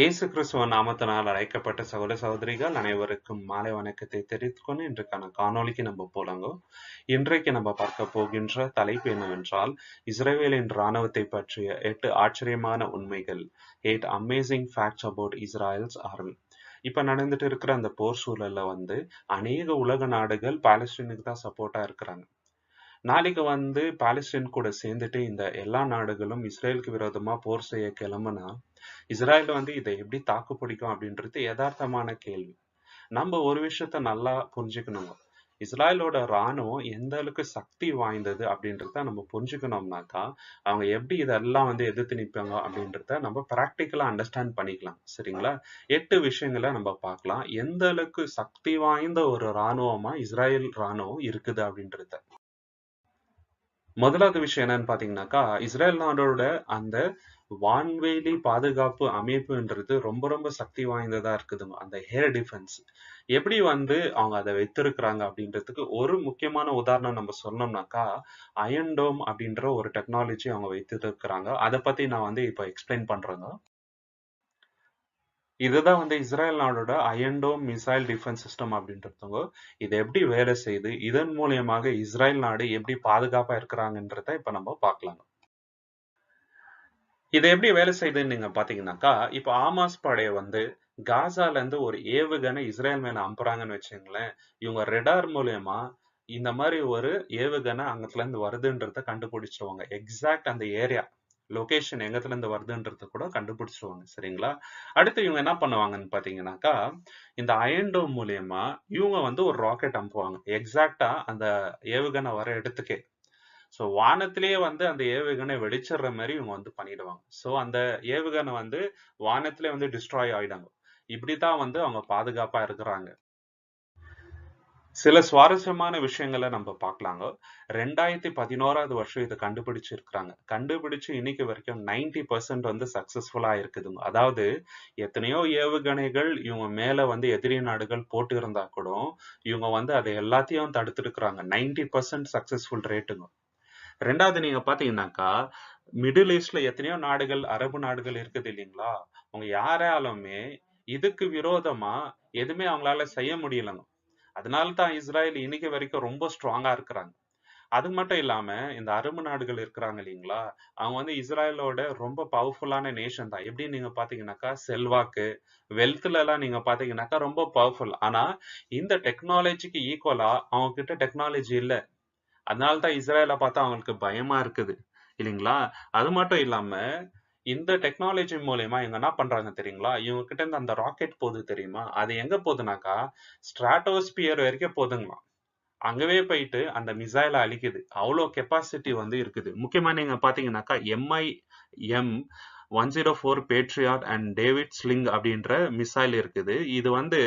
இயேசு கிறிஸ்துவ நாமத்தினால் அழைக்கப்பட்ட சகோதர சகோதரிகள் அனைவருக்கும் மாலை வணக்கத்தை தெரிவித்துக்கொண்டு இன்றைக்கான காணொளிக்கு நம்ம போலாங்க. இன்றைக்கு நம்ம பார்க்க போகின்ற தலைப்பு என்னவென்றால் இஸ்ரேலின் இராணுவத்தை பற்றிய எட்டு ஆச்சரியமான உண்மைகள் eight amazing facts about Israel's army இப்ப நடந்துட்டு இருக்கிற அந்த போர் சூழல்ல வந்து அநேக உலக நாடுகள் பாலஸ்டீனுக்கு தான் சப்போர்ட்டா இருக்கிறாங்க. நாளைக்கு வந்து பாலஸ்டீன் கூட சேர்ந்துட்டு இந்த எல்லா நாடுகளும் இஸ்ரேலுக்கு விரோதமா போர் செய்ய கிளம்புனா இஸ்ரேல் வந்து இதை எப்படி தாக்கு பிடிக்கும் அப்படின்றது யதார்த்தமான கேள்வி. நம்ம ஒரு விஷயத்த நல்லா புரிஞ்சுக்கணுங்க. இஸ்ரேலோட ராணுவம் எந்த அளவுக்கு சக்தி வாய்ந்தது அப்படின்றத நம்ம புரிஞ்சுக்கணும்னாக்கா அவங்க எப்படி இதெல்லாம் வந்து எதிர்த்து நிற்பாங்க அப்படின்றத நம்ம ப்ராக்டிக்கலா அண்டர்ஸ்டாண்ட் பண்ணிக்கலாம். சரிங்களா? எட்டு விஷயங்களை நம்ம பார்க்கலாம். எந்த அளவுக்கு சக்தி வாய்ந்த ஒரு ராணுவமா இஸ்ரேல் ராணுவம் இருக்குது அப்படின்றத. முதலாவது விஷயம் என்னன்னு பாத்தீங்கன்னாக்கா இஸ்ரேல் நாடோட அந்த வான்வெளி பாதுகாப்பு அமைப்புன்றது ரொம்ப ரொம்ப சக்தி வாய்ந்ததா இருக்குது. அந்த ஏர் டிஃபென்ஸ் எப்படி வந்து அவங்க அதை வைத்திருக்கிறாங்க அப்படின்றதுக்கு ஒரு முக்கியமான உதாரணம் நம்ம சொன்னோம்னாக்கா அயன்டோம் அப்படின்ற ஒரு டெக்னாலஜி அவங்க வைத்திருக்கிறாங்க. அதை பத்தி நான் வந்து இப்போ எக்ஸ்பிளைன் பண்றேங்க. இதுதான் வந்து Israel நாடோட iron dome missile defence system அப்படின்றதுங்க. இது எப்படி வேலை செய்யுது இதன் மூலியமாக இஸ்ரேல் நாடு எப்படி பாதுகாப்பா இருக்கிறாங்கன்றத இப்ப நம்ம பார்க்கலாம் இது எப்படி வேலை செய்யுதுன்னு நீங்க பாத்தீங்கன்னாக்கா இப்ப ஆமாஸ் படைய வந்து காசால இருந்து ஒரு ஏவுகணை இஸ்ரேல் மேல அம்புறாங்கன்னு வச்சுங்களேன் இவங்க ரெடார் மூலயமா இந்த மாதிரி ஒரு ஏவுகணை அங்கத்துல இருந்து வருதுன்றத கண்டுபிடிச்சிருவாங்க. எக்ஸாக்ட் அந்த ஏரியா லொகேஷன் எங்கத்துல இருந்து வருதுன்றத கூட கண்டுபிடிச்சிருவாங்க. சரிங்களா? அடுத்து இவங்க என்ன பண்ணுவாங்கன்னு பாத்தீங்கன்னாக்கா இந்த அயன்டோம் மூலியமா இவங்க வந்து ஒரு ராக்கெட் அனுப்புவாங்க. எக்ஸாக்டா அந்த ஏவுகணை வர இடத்துக்கே. ஸோ வானத்திலேயே வந்து அந்த ஏவுகணை வெடிச்சிடுற மாதிரி இவங்க வந்து பண்ணிடுவாங்க. ஸோ அந்த ஏவுகணை வந்து வானத்திலே வந்து டிஸ்ட்ராய் ஆயிடாங்க இப்படிதான் வந்து அவங்க பாதுகாப்பா இருக்கிறாங்க. சில சுவாரஸ்யமான விஷயங்களை நம்ம பார்க்கலாங்க. ரெண்டாயிரத்தி பதினோராவது வருஷம் இதை கண்டுபிடிச்சிருக்கிறாங்க. கண்டுபிடிச்சு இன்னைக்கு வரைக்கும் நைன்டி பர்சன்ட் வந்து சக்சஸ்ஃபுல்லா இருக்குதுங்க. அதாவது எத்தனையோ ஏவுகணைகள் இவங்க மேல வந்து எதிரி நாடுகள் போட்டு இருந்தா கூட இவங்க வந்து அதை எல்லாத்தையும் தடுத்துருக்குறாங்க. நைன்டி பர்சன்ட் சக்சஸ்ஃபுல் ரேட்டுங்க ரெண்டாவது நீங்க பாத்தீங்கன்னாக்கா மிடில் ஈஸ்ட்ல எத்தனையோ நாடுகள் அரபு நாடுகள் இருக்குது இல்லைங்களா? அவங்க யாராலுமே இதுக்கு விரோதமா எதுவுமே அவங்களால செய்ய முடியலங்க. அதனால தான் இஸ்ரேல் இன்னைக்கு வரைக்கும் ரொம்ப ஸ்ட்ராங்கா இருக்கிறாங்க. அது மட்டும் இல்லாம இந்த அரபு நாடுகள் இருக்கிறாங்க இல்லைங்களா? அவங்க வந்து இஸ்ரேலோட ரொம்ப பவர்ஃபுல்லான நேஷன் தான். எப்படி நீங்க பாத்தீங்கன்னாக்கா செல்வாக்கு வெல்த்ல எல்லாம் நீங்க பாத்தீங்கன்னாக்கா ரொம்ப பவர்ஃபுல் ஆனா இந்த டெக்னாலஜிக்கு ஈக்குவலா அவங்க கிட்ட டெக்னாலஜி இல்லை. அதனால தான் இஸ்ரேல பார்த்தா அவங்களுக்கு பயமா இருக்குது. இல்லைங்களா? அது மட்டும் இல்லாம இந்த டெக்னாலஜி மூலயமா இவங்க என்ன பண்றாங்க தெரியுங்களா? இவங்க கிட்ட இருந்து அந்த ராக்கெட் போகுது தெரியுமா? அது எங்க போகுதுனாக்கா ஸ்ட்ராட்டோஸ்பியர் வரைக்கும் போதுங்களாம் அங்கவே போயிட்டு அந்த மிசைலை அழிக்குது. அவ்வளோ கெப்பாசிட்டி வந்து இருக்குது. முக்கியமா நீங்க பாத்தீங்கன்னாக்கா MI M one zero four Patriot and David sling அப்படின்ற மிசைல் இருக்குது. இது வந்து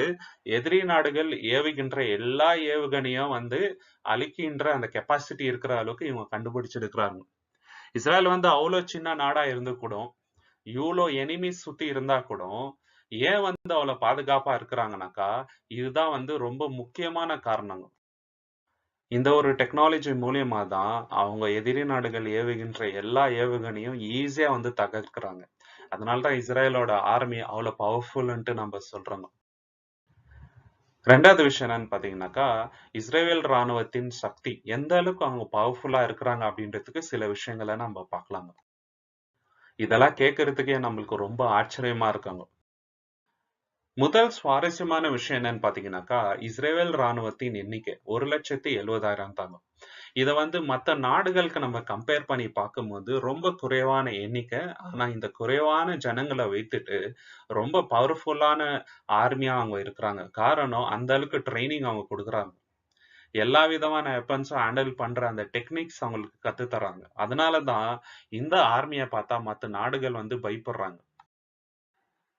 எதிரி நாடுகள் ஏவுகின்ற எல்லா ஏவுகணையும் வந்து அழிக்கின்ற அந்த கெப்பாசிட்டி இருக்கிற அளவுக்கு இவங்க கண்டுபிடிச்சிருக்கிறாங்க. இஸ்ரேல் வந்து அவ்வளோ சின்ன நாடா இருந்து கூட இவ்வளோ எனிமிஸ் சுத்தி இருந்தா கூட ஏன் வந்து அவ்வளோ பாதுகாப்பா இருக்கிறாங்கனாக்கா இதுதான் வந்து ரொம்ப முக்கியமான காரணங்கள் இந்த ஒரு டெக்னாலஜி மூலியமா தான் அவங்க எதிரி நாடுகள் ஏவுகின்ற எல்லா ஏவுகணையும் ஈஸியா வந்து தகர்க்கிறாங்க. அதனாலதான் இஸ்ரேலோட ஆர்மி அவ்வளவு பவர்ஃபுல்ன்ட்டு நம்ம சொல்றோம். ரெண்டாவது விஷயம் என்னன்னு பாத்தீங்கன்னாக்கா இஸ்ரேல் ராணுவத்தின் சக்தி எந்த அளவுக்கு அவங்க பவர்ஃபுல்லா இருக்கிறாங்க அப்படின்றதுக்கு சில விஷயங்களை நம்ம பார்க்கலாங்க இதெல்லாம் கேட்கறதுக்கே நம்மளுக்கு ரொம்ப ஆச்சரியமா இருக்காங்க. முதல் சுவாரஸ்யமான விஷயம் என்னன்னு பாத்தீங்கன்னாக்கா இஸ்ரேல் ராணுவத்தின் எண்ணிக்கை ஒரு லட்சத்தி எழுபதாயிரம் தாங்க இத வந்து மத்த நாடுகளுக்கு நம்ம கம்பேர் பண்ணி பார்க்கும்போது ரொம்ப குறைவான எண்ணிக்கை. ஆனா இந்த குறைவான ஜனங்களை வைத்துட்டு ரொம்ப பவர்ஃபுல்லான ஆர்மியா அவங்க இருக்கிறாங்க. காரணம் அந்த அளவுக்கு ட்ரைனிங் அவங்க கொடுக்குறாங்க. எல்லா விதமான வெப்பன்ஸும் ஹேண்டில் பண்ற அந்த டெக்னிக்ஸ் அவங்களுக்கு கத்து தராங்க அதனாலதான் இந்த ஆர்மியை பார்த்தா மத்த நாடுகள் வந்து பயப்படுறாங்க.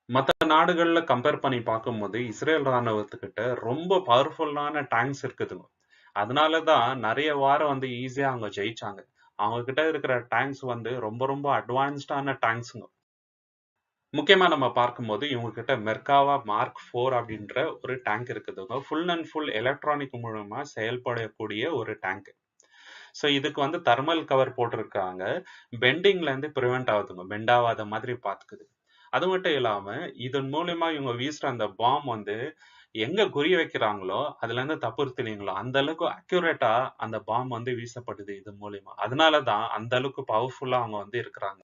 மற்ற நாடுகள்ல கம்பேர் பண்ணி பார்க்கும்போது இஸ்ரேல் ராணுவத்துக்கிட்ட ரொம்ப பவர்ஃபுல்லான டேங்க்ஸ் இருக்குதுங்க. அதனால தான் நிறைய வாரம் வந்து ஈஸியாக அவங்க ஜெயிச்சாங்க. அவங்க கிட்ட இருக்கிற டேங்க்ஸ் வந்து ரொம்ப ரொம்ப அட்வான்ஸ்டான டேங்க்ஸுங்க முக்கியமா நம்ம பார்க்கும்போது இவங்க கிட்ட மெர்காவா மார்க் ஃபோர் அப்படின்ற ஒரு டேங்க் இருக்குதுங்க. ஃபுல் அண்ட் ஃபுல் எலக்ட்ரானிக் மூலமா செயல்படக்கூடிய ஒரு டேங்க் ஸோ இதுக்கு வந்து தர்மல் கவர் போட்டிருக்காங்க. பெண்டிங்ல இருந்து ப்ரிவெண்ட் ஆகுதுங்க. பெண்ட் ஆகாத மாதிரி பார்த்துக்குது. அது மட்டும் இல்லாம இதன் மூலியமா இவங்க வீசுற அந்த பாம் வந்து எங்க குறி வைக்கிறாங்களோ அதுல இருந்து தப்புறுத்தலீங்களோ அந்த அளவுக்கு அக்யூரேட்டா அந்த பாம் வந்து வீசப்படுது இது மூலியமா. அதனாலதான் அந்த அளவுக்கு பவர்ஃபுல்லா அவங்க வந்து இருக்கிறாங்க.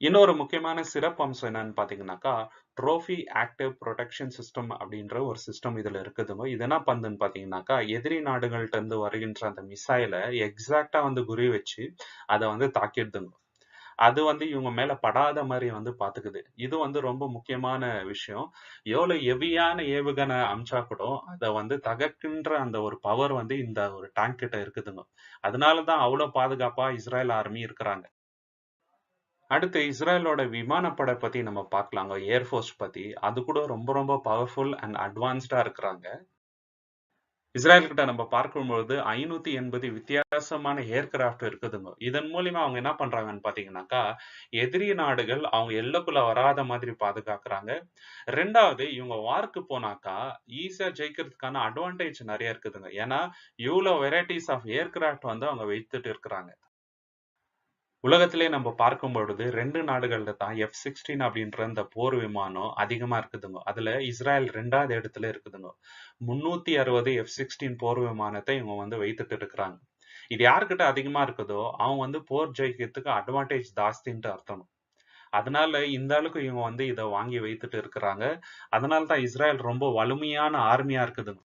இன்னொரு முக்கியமான சிறப்பு அம்சம் என்னன்னு பாத்தீங்கன்னாக்கா ட்ரோஃபி ஆக்டிவ் ப்ரொடெக்ஷன் சிஸ்டம் அப்படின்ற ஒரு சிஸ்டம் இதுல இருக்குதுங்க இது என்ன பண்ணுதுன்னு பாத்தீங்கன்னாக்கா எதிரி நாடுகள்ட்ட இருந்து வருகின்ற அந்த மிசைலை எக்ஸாக்டா வந்து குறி வச்சு அதை வந்து தாக்கிடுதுங்க. அது வந்து இவங்க மேல படாத மாதிரி வந்து பாத்துக்குது. இது வந்து ரொம்ப முக்கியமான விஷயம். எவ்வளவு ஹெவியான ஏவுகணை அமிச்சா கூட அதை வந்து தகர்க்கின்ற அந்த ஒரு பவர் வந்து இந்த ஒரு டேங்க் கிட்ட இருக்குதுங்க. அதனாலதான் அவ்வளவு பாதுகாப்பா இஸ்ரேல் ஆர்மி இருக்கிறாங்க. அடுத்து இஸ்ரேலோட விமானப்படை பத்தி நம்ம பார்க்கலாங்க. ஏர்ஃபோர்ஸ் பத்தி. அது கூட ரொம்ப ரொம்ப பவர்ஃபுல் அண்ட் அட்வான்ஸ்டா இருக்கிறாங்க. இஸ்ரேல் கிட்ட நம்ம பார்க்கும்பொழுது ஐநூத்தி எண்பது வித்தியாசமான ஏர்கிராஃப்ட் இருக்குதுங்க. இதன் மூலியமா அவங்க என்ன பண்றாங்கன்னு பாத்தீங்கன்னாக்கா எதிரி நாடுகள் அவங்க எல்லக்குள்ள வராத மாதிரி பாதுகாக்கிறாங்க. ரெண்டாவது இவங்க வார்க்கு போனாக்கா ஈஸியா ஜெயிக்கிறதுக்கான அட்வான்டேஜ் நிறைய இருக்குதுங்க. ஏன்னா இவ்வளவு வெரைட்டிஸ் ஆஃப் ஏர்கிராஃப்ட் வந்து அவங்க வைத்துட்டு இருக்கிறாங்க. உலகத்திலே நம்ம பார்க்கும் பொழுது ரெண்டு நாடுகள்ல தான் எஃப் சிக்ஸ்டீன் அப்படின்ற இந்த போர் விமானம் அதிகமா இருக்குதுங்க. அதுல இஸ்ரேல் ரெண்டாவது இடத்துல இருக்குதுங்க. முன்னூத்தி அறுபது எஃப் சிக்ஸ்டீன் போர் விமானத்தை இவங்க வந்து வைத்துட்டு இருக்கிறாங்க. இது யாருக்கிட்ட அதிகமா இருக்குதோ அவங்க வந்து போர் ஜெயிக்கிறதுக்கு அட்வான்டேஜ் ஜாஸ்தின்ட்டு அர்த்தம். அதனால இந்த அளவுக்கு இவங்க வந்து இதை வாங்கி வைத்துட்டு இருக்கிறாங்க. அதனால தான் இஸ்ரேல் ரொம்ப வலிமையான ஆர்மியா இருக்குதுங்க.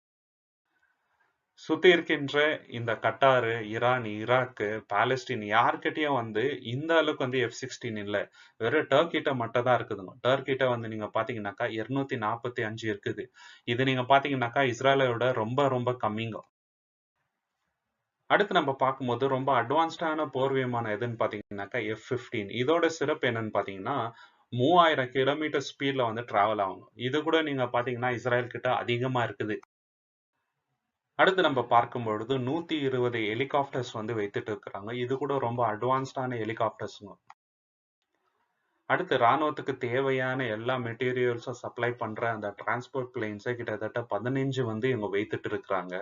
சுத்தி இருக்கின்ற இந்த கட்டாரு ஈரான் ஈராக்கு பாலஸ்டீன் யார்கிட்டயும் வந்து இந்த அளவுக்கு வந்து எஃப் சிக்ஸ்டீன் இல்லை. வெறும் டர்க்கிட்ட மட்டும் தான் இருக்குதுங்க. டர்க்கிட்ட வந்து நீங்க பாத்தீங்கன்னாக்கா இருநூத்தி நாற்பத்தி அஞ்சு இருக்குது. இது நீங்க பாத்தீங்கன்னாக்கா இஸ்ரேலோட ரொம்ப ரொம்ப கம்மிங்க. அடுத்து நம்ம பார்க்கும்போது ரொம்ப அட்வான்ஸ்டான போர் விமானம் எதுன்னு பாத்தீங்கன்னாக்கா எஃப் பிப்டீன் இதோட சிறப்பு என்னன்னு பாத்தீங்கன்னா மூவாயிரம் கிலோமீட்டர் ஸ்பீட்ல வந்து டிராவல் ஆகும் இது கூட நீங்க பாத்தீங்கன்னா இஸ்ரேல் கிட்ட அதிகமா இருக்குது. அடுத்து நம்ம பார்க்கும் பொழுது நூத்தி இருபது ஹெலிகாப்டர்ஸ் வந்து வைத்துட்டு இருக்கிறாங்க. இது கூட ரொம்ப அட்வான்ஸ்டான ஹெலிகாப்டர்ஸுங்க அடுத்து ராணுவத்துக்கு தேவையான எல்லா மெட்டீரியல்ஸும் சப்ளை பண்ற அந்த டிரான்ஸ்போர்ட் பிளேன்ஸை கிட்டத்தட்ட பதினஞ்சு வந்து இவங்க வைத்துட்டு இருக்கிறாங்க.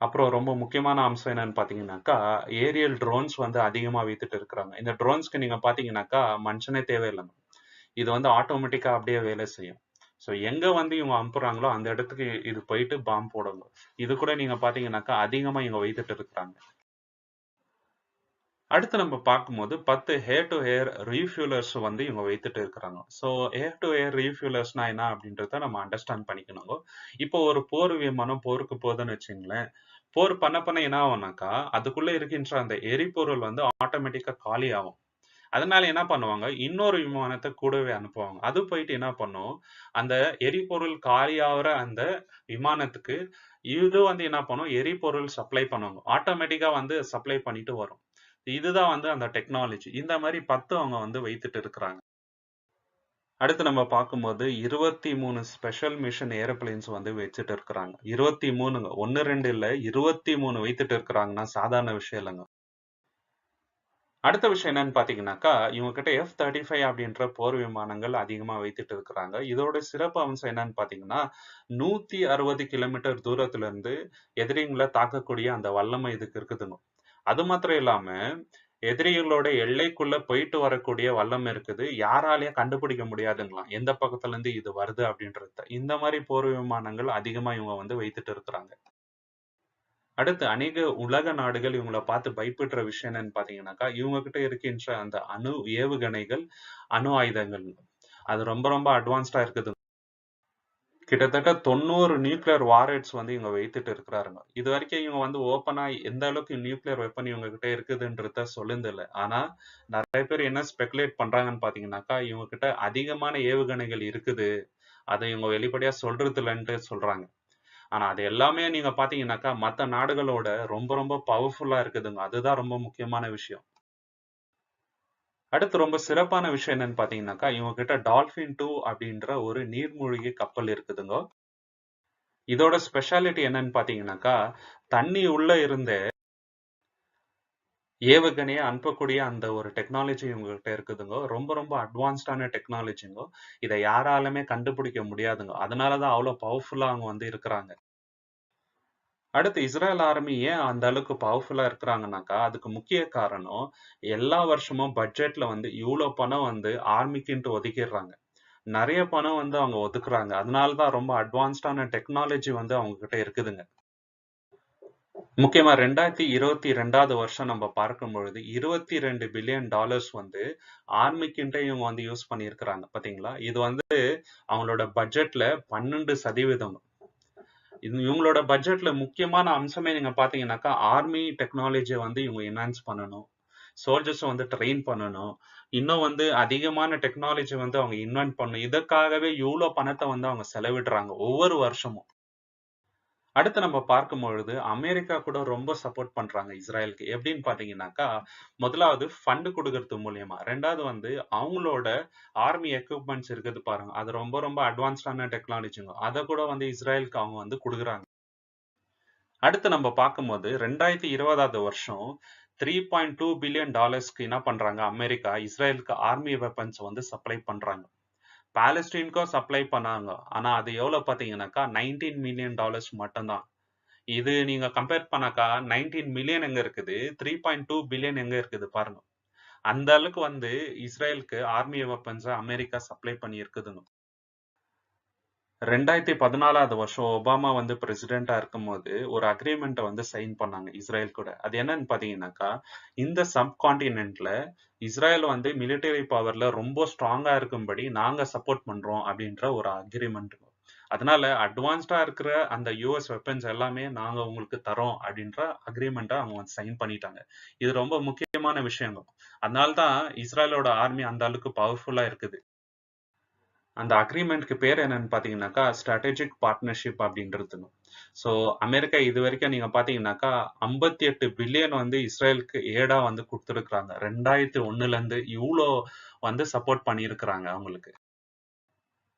அப்புறம் ரொம்ப முக்கியமான அம்சம் என்னன்னு பாத்தீங்கன்னாக்கா ஏரியல் ட்ரோன்ஸ் வந்து அதிகமா வைத்துட்டு இருக்கிறாங்க. இந்த ட்ரோன்ஸ்க்கு நீங்க பாத்தீங்கன்னாக்கா மனுஷனே தேவையில்லைங்க இது வந்து ஆட்டோமேட்டிக்கா அப்படியே வேலை செய்யும். ஸோ எங்க வந்து இவங்க அனுப்புறாங்களோ அந்த இடத்துக்கு இது போயிட்டு பாம்பு போடணும். இது கூட நீங்க பாத்தீங்கன்னாக்கா அதிகமா இவங்க வைத்துட்டு இருக்கிறாங்க. அடுத்து நம்ம பார்க்கும்போது பத்து ஹேர் டு ஹேர் ரீஃபியூலர்ஸ் வந்து இவங்க வைத்துட்டு இருக்கிறாங்க. ஸோ ஹேர் டு ஹேர் ரீஃபியூலர்ஸ்னா என்ன அப்படின்றத நம்ம அண்டர்ஸ்டாண்ட் பண்ணிக்கணுங்க இப்போ ஒரு போர் விமானம் போருக்கு போகுதுன்னு வச்சுங்களேன். போர் பண்ண பண்ண என்ன ஆகும்னாக்கா அதுக்குள்ள இருக்கின்ற அந்த எரிபொருள் வந்து ஆட்டோமேட்டிக்கா காலி ஆகும். அதனால என்ன பண்ணுவாங்க? இன்னொரு விமானத்தை கூடவே அனுப்புவாங்க. அது போயிட்டு என்ன பண்ணும்? அந்த எரிபொருள் காலியாகிற அந்த விமானத்துக்கு இது வந்து என்ன பண்ணும்? எரிபொருள் சப்ளை பண்ணுவாங்க. ஆட்டோமேட்டிக்கா வந்து சப்ளை பண்ணிட்டு வரும். இதுதான் வந்து அந்த டெக்னாலஜி. இந்த மாதிரி பத்து அவங்க வந்து வைத்துட்டு இருக்கிறாங்க. அடுத்து நம்ம பார்க்கும்போது இருபத்தி மூணு ஸ்பெஷல் மிஷன் ஏரோப்ளைன்ஸ் வந்து வச்சுட்டு இருக்கிறாங்க. இருபத்தி மூணுங்க. ஒன்னு ரெண்டு இல்லை இருபத்தி மூணு வைத்துட்டு இருக்கிறாங்கன்னா சாதாரண விஷயம் இல்லைங்க. அடுத்த விஷயம் என்னன்னு பாத்தீங்கன்னாக்கா இவங்க கிட்ட எஃப் தேர்ட்டி ஃபைவ் அப்படின்ற போர் விமானங்கள் அதிகமா வைத்துட்டு இருக்கிறாங்க. இதோட சிறப்பு அம்சம் என்னன்னு பாத்தீங்கன்னா நூத்தி அறுபது கிலோமீட்டர் தூரத்துல இருந்து எதிரிங்களை தாக்கக்கூடிய அந்த வல்லமை இதுக்கு இருக்குதுங்க. அது மாத்திரம் இல்லாம எதிரிகளோட எல்லைக்குள்ள போயிட்டு வரக்கூடிய வல்லம் இருக்குது. யாராலேயே கண்டுபிடிக்க முடியாதுங்களாம். எந்த பக்கத்துல இருந்து இது வருது அப்படின்றத. இந்த மாதிரி போர் விமானங்கள் அதிகமா இவங்க வந்து வைத்துட்டு இருக்கிறாங்க. அடுத்து அநேக உலக நாடுகள் இவங்கள பார்த்து பயப்படுற விஷயம் என்னன்னு பாத்தீங்கன்னாக்கா இவங்க கிட்ட இருக்கின்ற அந்த அணு ஏவுகணைகள் அணு ஆயுதங்கள். அது ரொம்ப ரொம்ப அட்வான்ஸ்டா இருக்குது. கிட்டத்தட்ட தொண்ணூறு நியூக்ளியர் வாரட்ஸ் வந்து இவங்க வைத்துட்டு இருக்கிறாருங்க. இது வரைக்கும் இவங்க வந்து ஓப்பனா எந்த அளவுக்கு நியூக்ளியர் வெப்பன் இவங்க கிட்ட இருக்குதுன்றத சொல்லுந்தில்ல ஆனா நிறைய பேர் என்ன ஸ்பெகுலேட் பண்றாங்கன்னு பாத்தீங்கன்னாக்கா இவங்க கிட்ட அதிகமான ஏவுகணைகள் இருக்குது. அதை இவங்க வெளிப்படையா சொல்றது இல்லைன்ட்டு சொல்றாங்க. ஆனா அது எல்லாமே நீங்க பாத்தீங்கன்னாக்கா மத்த நாடுகளோட ரொம்ப ரொம்ப பவர்ஃபுல்லா இருக்குதுங்க. அதுதான் ரொம்ப முக்கியமான விஷயம். அடுத்து ரொம்ப சிறப்பான விஷயம் என்னன்னு பாத்தீங்கன்னாக்கா இவங்க கிட்ட டால்பின் டூ அப்படின்ற ஒரு நீர்மூழ்கி கப்பல் இருக்குதுங்க. இதோட ஸ்பெஷாலிட்டி என்னன்னு பாத்தீங்கன்னாக்கா தண்ணி உள்ள இருந்தே ஏவுகணையை அனுப்பக்கூடிய அந்த ஒரு டெக்னாலஜி இவங்ககிட்ட இருக்குதுங்க. ரொம்ப ரொம்ப அட்வான்ஸ்டான டெக்னாலஜிங்க இதை யாராலுமே கண்டுபிடிக்க முடியாதுங்க. அதனாலதான் அவ்வளோ பவர்ஃபுல்லா அவங்க வந்து இருக்கிறாங்க. அடுத்து இஸ்ரேல் ஆர்மி ஏன் அந்த அளவுக்கு பவர்ஃபுல்லா இருக்கிறாங்கன்னாக்கா, அதுக்கு முக்கிய காரணம், எல்லா வருஷமும் பட்ஜெட்ல வந்து இவ்வளோ பணம் வந்து ஆர்மிக்குன்ட்டு ஒதுக்கிடுறாங்க நிறைய பணம் வந்து அவங்க ஒதுக்குறாங்க. அதனால தான் ரொம்ப அட்வான்ஸ்டான டெக்னாலஜி வந்து அவங்க கிட்ட இருக்குதுங்க. முக்கியமா 2022வது வருஷம் நம்ம பார்க்கும்பொழுது, 22 பில்லியன் டாலர்ஸ் வந்து ஆர்மிக்குன்ட்டே இவங்க வந்து யூஸ் பண்ணியிருக்கிறாங்க. பாத்தீங்களா? இது வந்து அவங்களோட பட்ஜெட்ல 12% இது இவங்களோட பட்ஜெட்ல முக்கியமான அம்சமே நீங்க பாத்தீங்கன்னாக்கா, ஆர்மி டெக்னாலஜியை வந்து இவங்க என்ஹான்ஸ் பண்ணணும். சோல்ஜர்ஸ வந்து ட்ரெயின் பண்ணணும். இன்னும் வந்து அதிகமான டெக்னாலஜி வந்து அவங்க இன்வென்ட் பண்ணணும். இதற்காகவே இவ்வளோ பணத்தை வந்து அவங்க செலவிடுறாங்க ஒவ்வொரு வருஷமும். அடுத்து நம்ம பார்க்கும்பொழுது, அமெரிக்கா கூட ரொம்ப சப்போர்ட் பண்றாங்க இஸ்ரேலுக்கு எப்படின்னு பாத்தீங்கன்னாக்கா, முதலாவது ஃபண்ட் கொடுக்கறது மூலியமா. ரெண்டாவது வந்து அவங்களோட ஆர்மி எக்யூப்மெண்ட்ஸ் இருக்குது பாருங்க. அது ரொம்ப ரொம்ப அட்வான்ஸ்டான டெக்னாலஜிங்க. அதை கூட வந்து இஸ்ரேலுக்கு அவங்க வந்து குடுக்குறாங்க. அடுத்து நம்ம பார்க்கும்போது 2020வது வருஷம் 3.2 பில்லியன் டாலர்ஸ்க்கு என்ன பண்றாங்க அமெரிக்கா, இஸ்ரேலுக்கு ஆர்மி வெப்பன்ஸ் வந்து சப்ளை பண்றாங்க. பாலஸ்டீனுக்கும் சப்ளை பண்ணாங்க. ஆனா அது எவ்வளோ பாத்தீங்கன்னாக்கா, 19 மில்லியன் டாலர்ஸ் மட்டும்தான் இது நீங்க கம்பேர் பண்ணாக்கா 19 மில்லியன் எங்க இருக்குது? 3.2 பில்லியன் எங்க இருக்குது பாருங்க. அந்த அளவுக்கு வந்து இஸ்ரேலுக்கு ஆர்மி வெப்பன்ஸை அமெரிக்கா சப்ளை பண்ணி இருக்குதுங்க. 2014வது வருஷம் ஒபாமா வந்து பிரசிடென்ட்டா இருக்கும்போது, ஒரு அக்ரிமெண்ட்டை வந்து சைன் பண்ணாங்க இஸ்ரேல் கூட. அது என்னன்னு பாத்தீங்கன்னாக்கா, இந்த சப் கான்டினென்ட்ல இஸ்ரேல் வந்து மிலிட்டரி பவர்ல ரொம்ப ஸ்ட்ராங்கா இருக்கும்படி நாங்க சப்போர்ட் பண்றோம் அப்படின்ற ஒரு அக்ரிமெண்ட் அதனால அட்வான்ஸ்டா இருக்கிற அந்த யூஎஸ் வெப்பன்ஸ் எல்லாமே நாங்க உங்களுக்கு தரோம் அப்படின்ற அக்ரிமெண்ட்டை அவங்க வந்து சைன் பண்ணிட்டாங்க. இது ரொம்ப முக்கியமான விஷயங்க. அதனால தான் ஆர்மி அந்த அளவுக்கு பவர்ஃபுல்லா இருக்குது. அந்த அக்ரிமெண்ட்க்கு பேர் என்னன்னு பார்த்தீங்கன்னாக்கா ஸ்ட்ராட்டஜிக் பார்ட்னர்ஷிப் அப்படின்றதுங்க. ஸோ அமெரிக்கா இது வரைக்கும் நீங்க பாத்தீங்கன்னாக்கா, 58 பில்லியன் வந்து இஸ்ரேலுக்கு ஏடா வந்து கொடுத்துருக்குறாங்க ரெண்டாயிரத்தி ஒன்றுலேருந்து இவ்வளோ வந்து சப்போர்ட் பண்ணியிருக்கிறாங்க அவங்களுக்கு.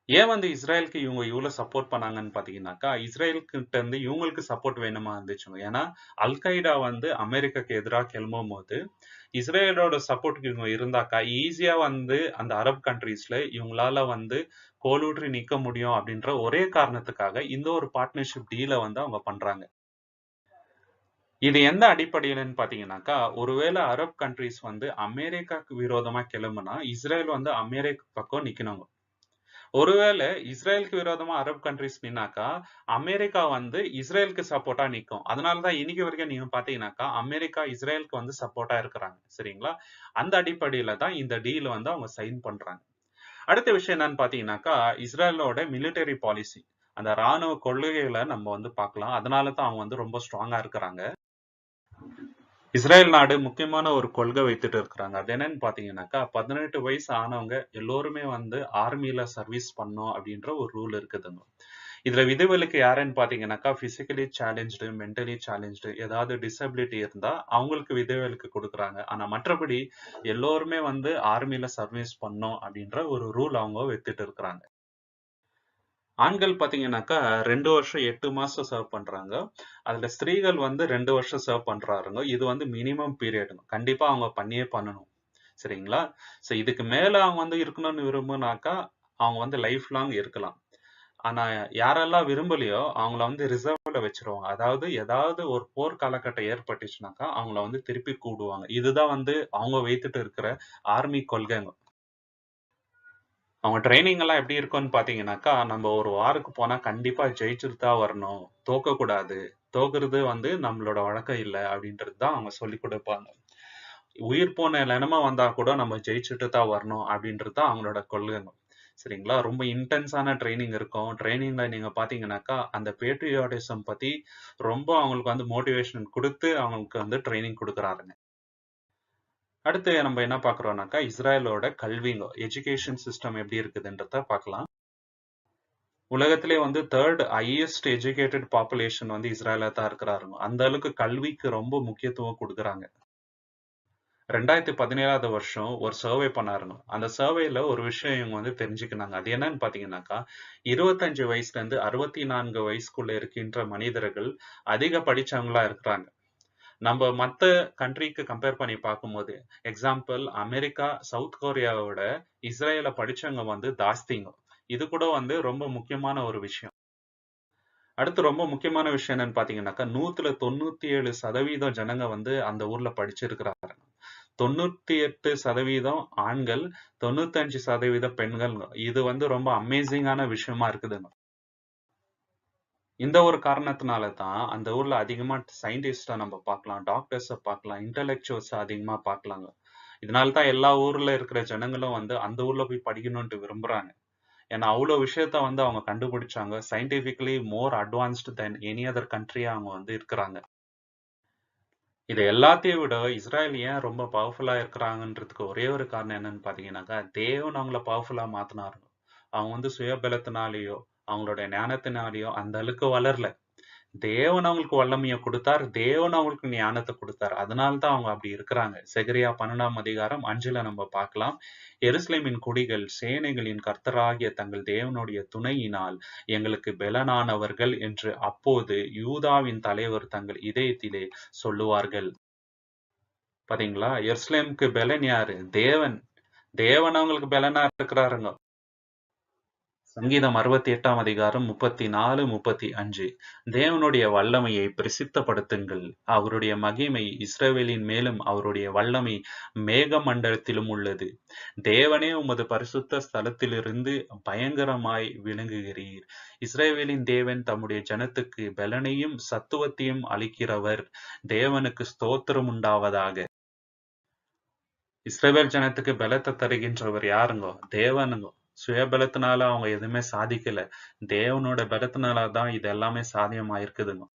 ஏன் வந்து இஸ்ரேலுக்கு இவங்க இவ்வளவு சப்போர்ட் பண்ணாங்கன்னு பாத்தீங்கன்னாக்கா, இஸ்ராயல்கிட்ட இருந்து இவங்களுக்கு சப்போர்ட் வேணுமா இருந்துச்சுங்க. ஏன்னா, அல்கைடா வந்து அமெரிக்காக்கு எதிரா கிளம்பும்போது, இஸ்ரேலோட சப்போர்ட் இவங்க இருந்தாக்கா, ஈஸியா வந்து அந்த அரப் கண்ட்ரீஸ்ல இவங்களால வந்து கோலூற்றி நிக்க முடியும் அப்படின்ற ஒரே காரணத்துக்காக இந்த ஒரு பார்ட்னர்ஷிப் டீல வந்து அவங்க பண்றாங்க. இது எந்த அடிப்படையிலன்னு பாத்தீங்கன்னாக்கா, ஒருவேளை அரப் கண்ட்ரீஸ் வந்து அமெரிக்காக்கு விரோதமா கிளம்புனா, இஸ்ரேல் வந்து அமெரிக்கா பக்கம் நிக்கணுங்க. ஒருவேளை இஸ்ரேலுக்கு விரோதமா அரப் கண்ட்ரிஸ் நின்னாக்கா, அமெரிக்கா வந்து இஸ்ரேலுக்கு சப்போர்ட்டா நிற்கும் அதனாலதான் இன்னைக்கு வரைக்கும் நீங்க பாத்தீங்கன்னாக்கா, அமெரிக்கா இஸ்ரேலுக்கு வந்து சப்போர்ட்டா இருக்கிறாங்க. சரிங்களா? அந்த அடிப்படையில தான் இந்த டீல் வந்து அவங்க சைன் பண்றாங்க. அடுத்த விஷயம் என்னன்னு பாத்தீங்கன்னாக்கா, இஸ்ரேலோட மிலிட்டரி பாலிசி. அந்த ராணுவ கொள்கைகளை நம்ம வந்து பார்க்கலாம். அதனால தான் அவங்க வந்து ரொம்ப ஸ்ட்ராங்கா இருக்கிறாங்க. இஸ்ரேல் நாடு முக்கியமான ஒரு கொள்கை வைத்துட்டு இருக்கிறாங்க. அது என்னன்னு பாத்தீங்கன்னாக்கா, 18 வயசு ஆனவங்க எல்லோருமே வந்து ஆர்மியில சர்வீஸ் பண்ணோம் அப்படின்ற ஒரு ரூல் இருக்குதுங்க. இதுல விதிவிலக்கு யாருன்னு பாத்தீங்கன்னாக்கா, பிசிக்கலி சேலஞ்சு மென்டலி சேலஞ்சு ஏதாவது டிசபிலிட்டி இருந்தா அவங்களுக்கு விதிவிலக்கு கொடுக்குறாங்க ஆனா மற்றபடி எல்லோருமே வந்து ஆர்மியில் சர்வீஸ் பண்ணோம் அப்படின்ற ஒரு ரூல் அவங்க வைத்துட்டு இருக்கிறாங்க. ஆண்கள் பார்த்தீங்கன்னாக்கா ரெண்டு வருஷம் எட்டு மாசம் சர்வ் பண்றாங்க. அதுல ஸ்திரீகள் வந்து ரெண்டு வருஷம் சர்வ் பண்றாருங்க. இது வந்து மினிமம் பீரியடுங்க. கண்டிப்பா அவங்க பண்ணியே பண்ணணும். சரிங்களா? ஸோ இதுக்கு மேல அவங்க வந்து இருக்கணும்னு விரும்புனாக்கா, அவங்க வந்து லைஃப் லாங் இருக்கலாம். ஆனா யாரெல்லாம் விரும்பலையோ, அவங்கள வந்து ரிசர்வ்ல வச்சிருவாங்க அதாவது ஏதாவது ஒரு போர் காலகட்டம் ஏற்பட்டுச்சுனாக்கா, அவங்கள வந்து திருப்பி கூடுவாங்க இதுதான் வந்து அவங்க வைத்துட்டு இருக்கிற ஆர்மி கொள்கைங்க. அவங்க ட்ரைனிங் எல்லாம் எப்படி இருக்கும்னு பாத்தீங்கன்னாக்கா, நம்ம ஒரு வாருக்கு போனா கண்டிப்பா ஜெயிச்சுட்டு தான் வரணும். தோக்கக்கூடாது. தோக்குறது வந்து நம்மளோட வழக்கம் இல்லை அப்படின்றது தான் அவங்க சொல்லிக் கொடுப்பாங்க உயிர் போன நிலமா வந்தா கூட நம்ம ஜெயிச்சுட்டு தான் வரணும் அப்படின்றது தான் அவங்களோட கொள்கைங்க. சரிங்களா? ரொம்ப இன்டென்ஸான ட்ரைனிங் இருக்கும். ட்ரைனிங்ல நீங்க பாத்தீங்கன்னாக்கா, அந்த பேட்ரியாட்டிசம் பத்தி ரொம்ப அவங்களுக்கு வந்து மோட்டிவேஷன் கொடுத்து அவங்களுக்கு வந்து ட்ரைனிங் கொடுக்குறாருங்க அடுத்து நம்ம என்ன பார்க்குறோம்னாக்கா, இஸ்ரேலோட கல்விங்க. எஜுகேஷன் சிஸ்டம் எப்படி இருக்குதுன்றத பார்க்கலாம். உலகத்திலே வந்து தேர்ட் ஹையஸ்ட் எஜுகேட்டட் பாப்புலேஷன் வந்து இஸ்ரேல தான் இருக்கிறாருங்க. அந்த அளவுக்கு கல்விக்கு ரொம்ப முக்கியத்துவம் கொடுக்கறாங்க ரெண்டாயிரத்தி பதினேழாவது வருஷம் ஒரு சர்வே பண்ணாருங்க. அந்த சர்வேல ஒரு விஷயம் இவங்க வந்து தெரிஞ்சுக்கினாங்க. அது என்னன்னு பாத்தீங்கன்னாக்கா, 25 வயசுலேருந்து 64 வயசுக்குள்ள இருக்கின்ற மனிதர்கள் அதிக படிச்சவங்களா இருக்கிறாங்க. நம்ம மத்த கண்ட்ரிக்கு கம்பேர் பண்ணி பார்க்கும்போது, எக்ஸாம்பிள் அமெரிக்கா, சவுத் கொரியாவோட இஸ்ரேல படிச்சவங்க வந்து ஜாஸ்திங்க. இது கூட வந்து ரொம்ப முக்கியமான ஒரு விஷயம். அடுத்து ரொம்ப முக்கியமான விஷயம் என்னன்னு பாத்தீங்கன்னாக்கா நூத்துல தொண்ணூத்தி ஏழு சதவீதம் ஜனங்க வந்து அந்த ஊர்ல படிச்சிருக்கிறாங்க தொண்ணூத்தி எட்டு சதவீதம் ஆண்கள் தொண்ணூத்தஞ்சு சதவீத பெண்கள் இது வந்து ரொம்ப அமேசிங்கான விஷயமா இருக்குதுங்க இந்த ஒரு காரணத்தினால தான் அந்த ஊர்ல அதிகமா சயின்டிஸ்டா நம்ம பார்க்கலாம் டாக்டர்ஸ பார்க்கலாம் இன்டலெக்சுவல்ஸ் அதிகமா பார்க்கலாங்க. இதனால தான் எல்லா ஊர்ல இருக்கிற ஜனங்களும் வந்து அந்த ஊர்ல போய் படிக்கணும்ட்டு விரும்புறாங்க. ஏன்னா அவ்வளவு விஷயத்த வந்து அவங்க கண்டுபிடிச்சாங்க. Scientifically more advanced than any other கண்ட்ரியா அவங்க வந்து இருக்கிறாங்க. இது எல்லாத்தையும் விட இஸ்ரேல் ஏன் ரொம்ப பவர்ஃபுல்லா இருக்கிறாங்கன்றதுக்கு ஒரே ஒரு காரணம் என்னன்னு பாத்தீங்கன்னாக்கா தேவன் அவங்கள பவர்ஃபுல்லா மாத்தினாரு அவங்க வந்து சுயபலத்தினாலேயோ அவங்களுடைய ஞானத்தினாலேயோ அந்த அளவுக்கு வளரல. தேவன் அவங்களுக்கு வல்லமையை கொடுத்தார். தேவன் அவங்களுக்கு ஞானத்தை கொடுத்தார். அதனால தான் அவங்க அப்படி இருக்கிறாங்க. செகரியா பன்னெண்டாம் அதிகாரம் அஞ்சுல நம்ம பார்க்கலாம். எருசலேமின் குடிகள் சேனைகளின் கர்த்தராகிய தங்கள் தேவனுடைய துணையினால் எங்களுக்கு பெலனானவர்கள் என்று அப்போது யூதாவின் தலைவர் தங்கள் இதயத்திலே சொல்லுவார்கள். பாத்தீங்களா? எருசலேமுக்கு பெலன் யாரு? தேவன். தேவன் அவங்களுக்கு பெலனா இருக்கிறாருங்க. சங்கீதம் அறுபத்தி எட்டாம் அதிகாரம் முப்பத்தி நாலு முப்பத்தி அஞ்சு தேவனுடைய வல்லமையை பிரசித்தப்படுத்துங்கள். அவருடைய மகிமை இஸ்ரேவேலின் மேலும் அவருடைய வல்லமை மேக மண்டலத்திலும் உள்ளது. தேவனே உமது பரிசுத்த ஸ்தலத்திலிருந்து பயங்கரமாய் விளங்குகிறீர். இஸ்ரேவேலின் தேவன் தம்முடைய ஜனத்துக்கு பலனையும் சத்துவத்தையும் அளிக்கிறவர். தேவனுக்கு ஸ்தோத்திரம் உண்டாவதாக. இஸ்ரேவேல் ஜனத்துக்கு பலத்தை தருகின்றவர் யாருங்கோ? தேவனுங்கோ. சுயபலத்தினால அவங்க எதுவுமே சாதிக்கல. தேவனோட பலத்தினாலதான் இது எல்லாமே சாத்தியமாயிருக்குதுங்க.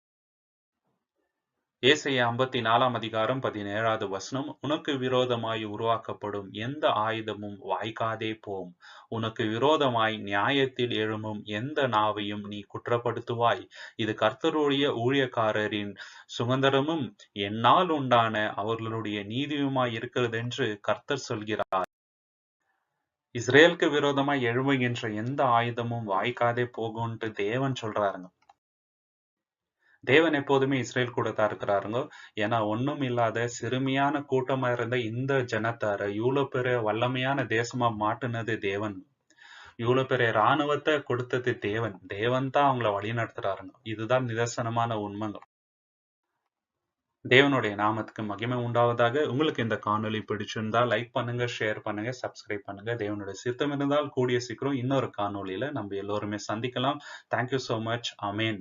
ஏசைய ஐம்பத்தி நாலாம் அதிகாரம் பதினேழாவது வசனம் உனக்கு விரோதமாய் உருவாக்கப்படும் எந்த ஆயுதமும் வாய்க்காதே போம். உனக்கு விரோதமாய் நியாயத்தில் எழும்பும் எந்த நாவையும் நீ குற்றப்படுத்துவாய். இது கர்த்தருடைய ஊழியக்காரரின் சுதந்திரமும் என்னால் உண்டான அவர்களுடைய நீதியுமாய் இருக்கிறதென்று கர்த்தர் சொல்கிறார். இஸ்ரேலுக்கு விரோதமா எழும்புகின்ற எந்த ஆயுதமும் வாய்க்காதே போகும்ன்ட்டு தேவன் சொல்றாருங்க. தேவன் எப்போதுமே இஸ்ரேல் கூட தான் இருக்கிறாருங்க. ஏன்னா ஒண்ணும் இல்லாத சிறுமியான கூட்டமா இருந்த இந்த ஜனத்தார இவ்வளவு பெரிய வல்லமையான தேசமா மாட்டுனது தேவன். இவ்வளவு பெரிய இராணுவத்தை கொடுத்தது தேவன். தேவன் தான் அவங்கள வழி நடத்துறாருங்க இதுதான் நிதர்சனமான உண்மைங்க. தேவனுடைய நாமத்துக்கு மகிமை உண்டாவதாக. உங்களுக்கு இந்த காணொலி பிடிச்சிருந்தா லைக் பண்ணுங்க ஷேர் பண்ணுங்க சப்ஸ்கிரைப் பண்ணுங்க. தேவனுடைய சித்தம் இருந்தால் கூடிய சீக்கிரம் இன்னொரு காணொலியில நம்ம எல்லோருமே சந்திக்கலாம். தேங்க்யூ சோ மச் அமேன்